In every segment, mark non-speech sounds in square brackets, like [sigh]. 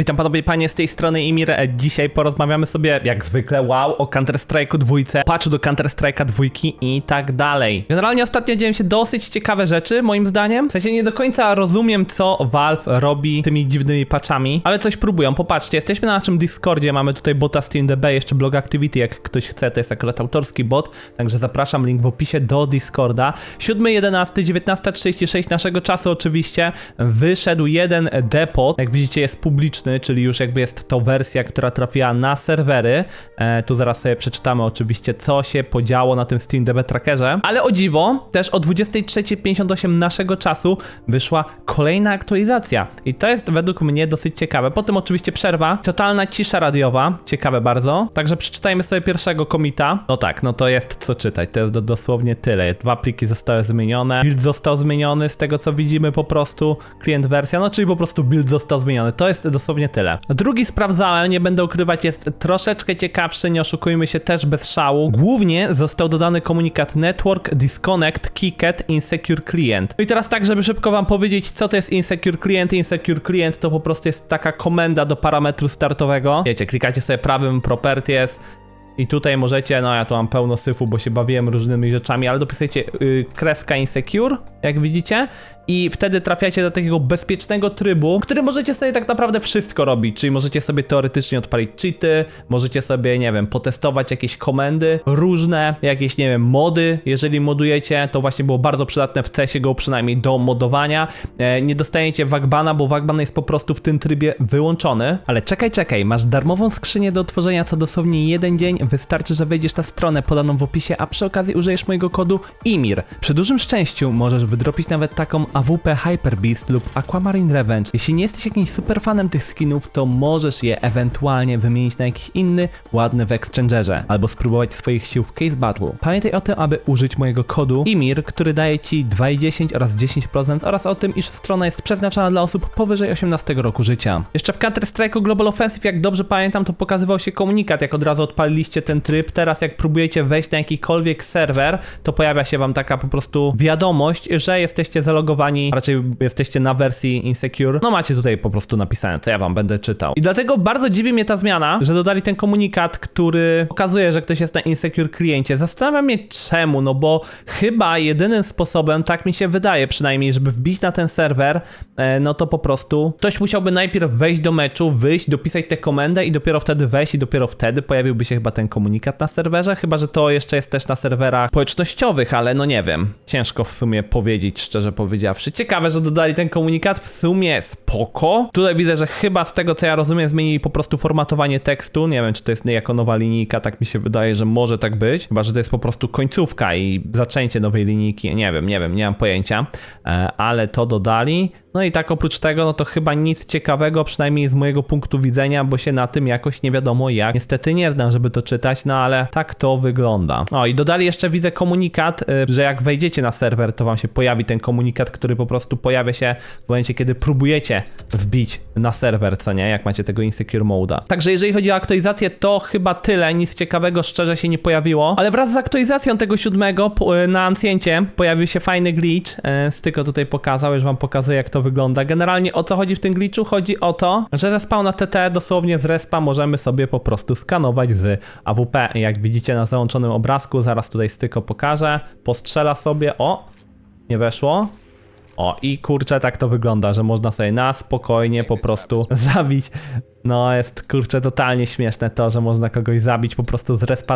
Witam panowie panie z tej strony Imir. E, Dzisiaj porozmawiamy sobie, jak zwykle, wow, o Counter-Strike'u dwójce, patchu do Counter-Strike'a dwójki i tak dalej. Generalnie ostatnio dzieją się dosyć ciekawe rzeczy, moim zdaniem. W sensie nie do końca rozumiem, co Valve robi tymi dziwnymi patchami, ale coś próbują. Popatrzcie, jesteśmy na naszym Discordzie, mamy tutaj bota SteamDB, jeszcze blog Activity, jak ktoś chce, to jest akurat autorski bot, także zapraszam, link w opisie do Discorda. 7.11, 19.36 naszego czasu oczywiście wyszedł jeden depot, jak widzicie jest publiczny, czyli już jakby jest to wersja, która trafiła na serwery. E, tu zaraz sobie przeczytamy oczywiście, co się podziało na tym SteamDB trackerze, ale o dziwo, też o 23.58 naszego czasu wyszła kolejna aktualizacja i to jest według mnie dosyć ciekawe. Potem oczywiście przerwa, totalna cisza radiowa, ciekawe bardzo. Także przeczytajmy sobie pierwszego komita. No tak, no to jest co czytać, to jest do, dosłownie tyle. Dwa pliki zostały zmienione, build został zmieniony z tego co widzimy po prostu, klient wersja, no czyli po prostu build został zmieniony. To jest dosłownie tyle. Drugi sprawdzałem, nie będę ukrywać, jest troszeczkę ciekawszy, nie oszukujmy się też bez szału. Głównie został dodany komunikat Network Disconnect Keycat Insecure Client. No i teraz tak, żeby szybko wam powiedzieć, co to jest Insecure Client. Insecure Client to po prostu jest taka komenda do parametru startowego. Wiecie, klikacie sobie prawym Properties, i tutaj możecie, no ja tu mam pełno syfu, bo się bawiłem różnymi rzeczami, ale dopisujecie y, kreska insecure, jak widzicie, i wtedy trafiacie do takiego bezpiecznego trybu, w którym możecie sobie tak naprawdę wszystko robić, czyli możecie sobie teoretycznie odpalić cheaty, możecie sobie, nie wiem, potestować jakieś komendy różne, jakieś, nie wiem, mody, jeżeli modujecie, to właśnie było bardzo przydatne w CSGO przynajmniej do modowania. E, nie dostajecie wagbana, bo wagban jest po prostu w tym trybie wyłączony, ale czekaj, czekaj, masz darmową skrzynię do otworzenia co dosłownie jeden dzień, wystarczy, że wejdziesz na stronę podaną w opisie, a przy okazji użyjesz mojego kodu IMIR. Przy dużym szczęściu możesz wydropić nawet taką AWP Hyper Beast lub Aquamarine Revenge. Jeśli nie jesteś jakimś super fanem tych skinów, to możesz je ewentualnie wymienić na jakiś inny, ładny w Exchangerze, albo spróbować swoich sił w Case Battle. Pamiętaj o tym, aby użyć mojego kodu IMIR, który daje Ci 2,10 oraz 10% oraz o tym, iż strona jest przeznaczona dla osób powyżej 18 roku życia. Jeszcze w Counter-Strike'u Global Offensive, jak dobrze pamiętam, to pokazywał się komunikat, jak od razu odpaliliście ten tryb. Teraz jak próbujecie wejść na jakikolwiek serwer, to pojawia się Wam taka po prostu wiadomość, że jesteście zalogowani, raczej jesteście na wersji Insecure. No macie tutaj po prostu napisane, co ja Wam będę czytał. I dlatego bardzo dziwi mnie ta zmiana, że dodali ten komunikat, który pokazuje, że ktoś jest na Insecure kliencie. Zastanawiam mnie czemu, no bo chyba jedynym sposobem, tak mi się wydaje przynajmniej, żeby wbić na ten serwer, e, no to po prostu ktoś musiałby najpierw wejść do meczu, wyjść, dopisać tę komendę i dopiero wtedy wejść i dopiero wtedy pojawiłby się chyba ten komunikat na serwerze, chyba że to jeszcze jest też na serwerach społecznościowych, ale no nie wiem. Ciężko w sumie powiedzieć, szczerze powiedziawszy. Ciekawe, że dodali ten komunikat, w sumie spoko. Tutaj widzę, że chyba z tego co ja rozumiem zmienili po prostu formatowanie tekstu. Nie wiem, czy to jest niejako nowa linijka, tak mi się wydaje, że może tak być. Chyba, że to jest po prostu końcówka i zaczęcie nowej linijki. Nie wiem, nie wiem, nie mam pojęcia, E, ale to dodali. No i tak oprócz tego, no to chyba nic ciekawego, przynajmniej z mojego punktu widzenia, bo się na tym jakoś nie wiadomo jak. Niestety nie znam, żeby to czytać, no ale tak to wygląda. O i dodali jeszcze, widzę komunikat, y, że jak wejdziecie na serwer, to wam się pojawi ten komunikat, który po prostu pojawia się w momencie, kiedy próbujecie wbić na serwer, co nie, jak macie tego insecure mode'a. Także jeżeli chodzi o aktualizację, to chyba tyle, nic ciekawego szczerze się nie pojawiło, ale wraz z aktualizacją tego siódmego y, na Ancjencie pojawił się fajny glitch, y, Styko tutaj pokazał, już wam pokazuję jak to wygląda. Generalnie o co chodzi w tym glitchu? Chodzi o to, że ze spawna TT dosłownie z respa możemy sobie po prostu skanować z AWP. Jak widzicie na załączonym obrazku, zaraz tutaj Styko pokażę, postrzela sobie, o, nie weszło. O, i kurczę, tak to wygląda, że można sobie na spokojnie po prostu zabić. No, jest kurczę totalnie śmieszne to, że można kogoś zabić po prostu z respa.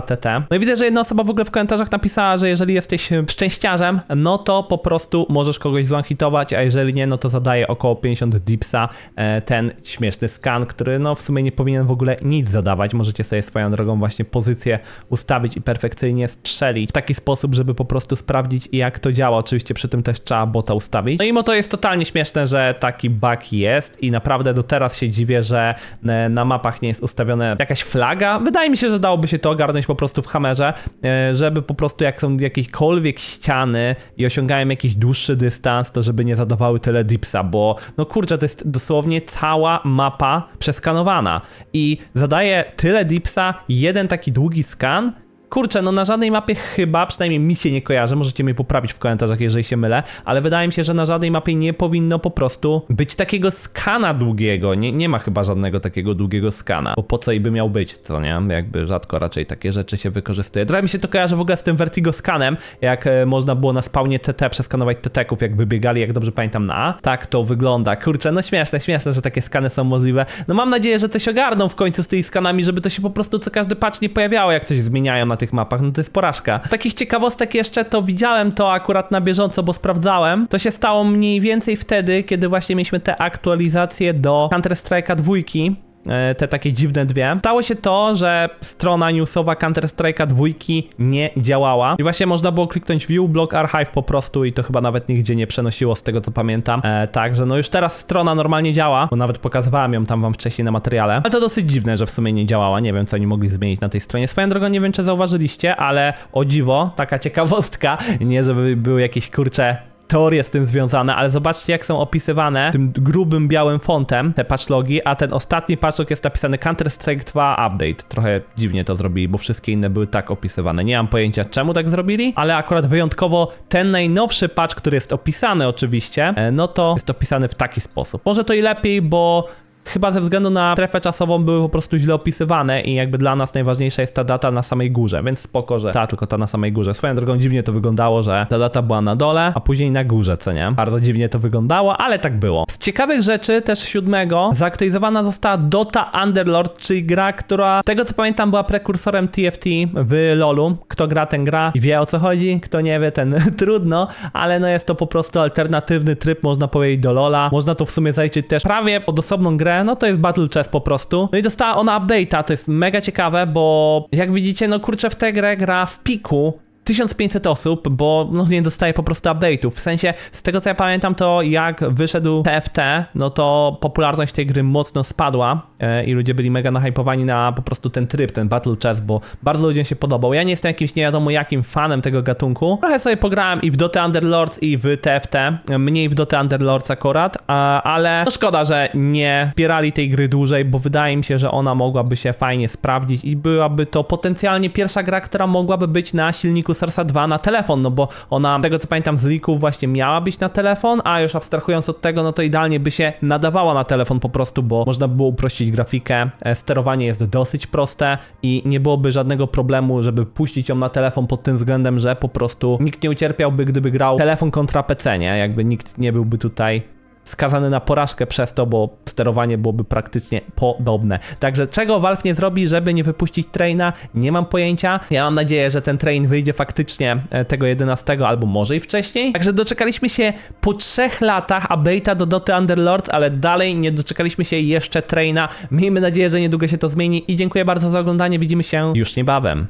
No i widzę, że jedna osoba w ogóle w komentarzach napisała, że jeżeli jesteś szczęściarzem, no to po prostu możesz kogoś zwanhitować, a jeżeli nie, no to zadaje około 50 dipsa e, ten śmieszny skan, który no w sumie nie powinien w ogóle nic zadawać. Możecie sobie swoją drogą właśnie pozycję ustawić i perfekcyjnie strzelić w taki sposób, żeby po prostu sprawdzić jak to działa. Oczywiście przy tym też trzeba bota ustawić. No i mimo to jest totalnie śmieszne, że taki bug jest i naprawdę do teraz się dziwię, że na mapach nie jest ustawiona jakaś flaga. Wydaje mi się, że dałoby się to ogarnąć po prostu w hamerze, e, żeby po prostu jak są jakiekolwiek ściany i osiągają jakiś dłuższy dystans, to żeby nie zadawały tyle dipsa, bo no kurczę, to jest dosłownie cała mapa przeskanowana i zadaje tyle dipsa jeden taki długi skan, kurczę, no na żadnej mapie chyba, przynajmniej mi się nie kojarzy, możecie mnie poprawić w komentarzach, jeżeli się mylę, ale wydaje mi się, że na żadnej mapie nie powinno po prostu być takiego skana długiego. Nie, nie ma chyba żadnego takiego długiego skana, bo po co i by miał być, co nie? Jakby rzadko raczej takie rzeczy się wykorzystuje. Trochę mi się to kojarzy w ogóle z tym Vertigo skanem, jak e, można było na spawnie TT przeskanować TT-ków, jak wybiegali, jak dobrze pamiętam, na A. Tak to wygląda. Kurczę, no śmieszne, śmieszne, że takie skany są możliwe. No mam nadzieję, że coś ogarną w końcu z tymi skanami, żeby to się po prostu co każdy patch nie pojawiało, jak coś zmieniają na tych mapach. No to jest porażka. Takich ciekawostek jeszcze to widziałem to akurat na bieżąco, bo sprawdzałem. To się stało mniej więcej wtedy, kiedy właśnie mieliśmy te aktualizacje do Counter-Strike'a dwójki te takie dziwne dwie. Stało się to, że strona newsowa Counter-Strike'a dwójki nie działała i właśnie można było kliknąć View Block Archive po prostu i to chyba nawet nigdzie nie przenosiło z tego co pamiętam. E, Także no już teraz strona normalnie działa, bo nawet pokazywałem ją tam wam wcześniej na materiale, ale to dosyć dziwne, że w sumie nie działała. Nie wiem co oni mogli zmienić na tej stronie. Swoją drogą nie wiem czy zauważyliście, ale o dziwo, taka ciekawostka, [laughs] nie żeby były jakieś kurcze teorie z tym związane, ale zobaczcie jak są opisywane tym grubym białym fontem te patchlogi, a ten ostatni patchlog jest napisany Counter-Strike 2 Update. Trochę dziwnie to zrobili, bo wszystkie inne były tak opisywane. Nie mam pojęcia czemu tak zrobili, ale akurat wyjątkowo ten najnowszy patch, który jest opisany oczywiście, e, no to jest opisany w taki sposób. Może to i lepiej, bo Chyba ze względu na strefę czasową były po prostu źle opisywane i jakby dla nas najważniejsza jest ta data na samej górze, więc spoko, że ta tylko ta na samej górze. Swoją drogą dziwnie to wyglądało, że ta data była na dole, a później na górze, co nie? Bardzo dziwnie to wyglądało, ale tak było. Z ciekawych rzeczy też siódmego zaaktualizowana została Dota Underlord, czyli gra, która z tego co pamiętam była prekursorem TFT w LoLu. Kto gra, ten gra i wie o co chodzi, kto nie wie, ten [laughs] trudno, ale no jest to po prostu alternatywny tryb, można powiedzieć, do LoLa. Można to w sumie zaliczyć też prawie pod osobną grę, no to jest Battle Chess po prostu. No i dostała ona update'a, to jest mega ciekawe, bo jak widzicie, no kurczę, w tę grę gra w piku 1500 osób, bo no, nie dostaje po prostu update'ów. W sensie, z tego co ja pamiętam, to jak wyszedł TFT, no to popularność tej gry mocno spadła i ludzie byli mega nahypowani na po prostu ten tryb, ten Battle Chess, bo bardzo ludziom się podobał. Ja nie jestem jakimś nie wiadomo jakim fanem tego gatunku. Trochę sobie pograłem i w Dota Underlords i w TFT, mniej w Dota Underlords akurat, ale no szkoda, że nie wspierali tej gry dłużej, bo wydaje mi się, że ona mogłaby się fajnie sprawdzić i byłaby to potencjalnie pierwsza gra, która mogłaby być na silniku Sarsa 2 na telefon, no bo ona, tego co pamiętam z leaków, właśnie miała być na telefon, a już abstrahując od tego, no to idealnie by się nadawała na telefon po prostu, bo można by było uprościć grafikę, e, sterowanie jest dosyć proste i nie byłoby żadnego problemu, żeby puścić ją na telefon pod tym względem, że po prostu nikt nie ucierpiałby, gdyby grał telefon kontra PC, nie? Jakby nikt nie byłby tutaj skazany na porażkę przez to, bo sterowanie byłoby praktycznie podobne. Także czego Valve nie zrobi, żeby nie wypuścić traina, nie mam pojęcia. Ja mam nadzieję, że ten train wyjdzie faktycznie e, tego 11 albo może i wcześniej. Także doczekaliśmy się po trzech latach update'a do Dota Underlords, ale dalej nie doczekaliśmy się jeszcze traina. Miejmy nadzieję, że niedługo się to zmieni i dziękuję bardzo za oglądanie. Widzimy się już niebawem.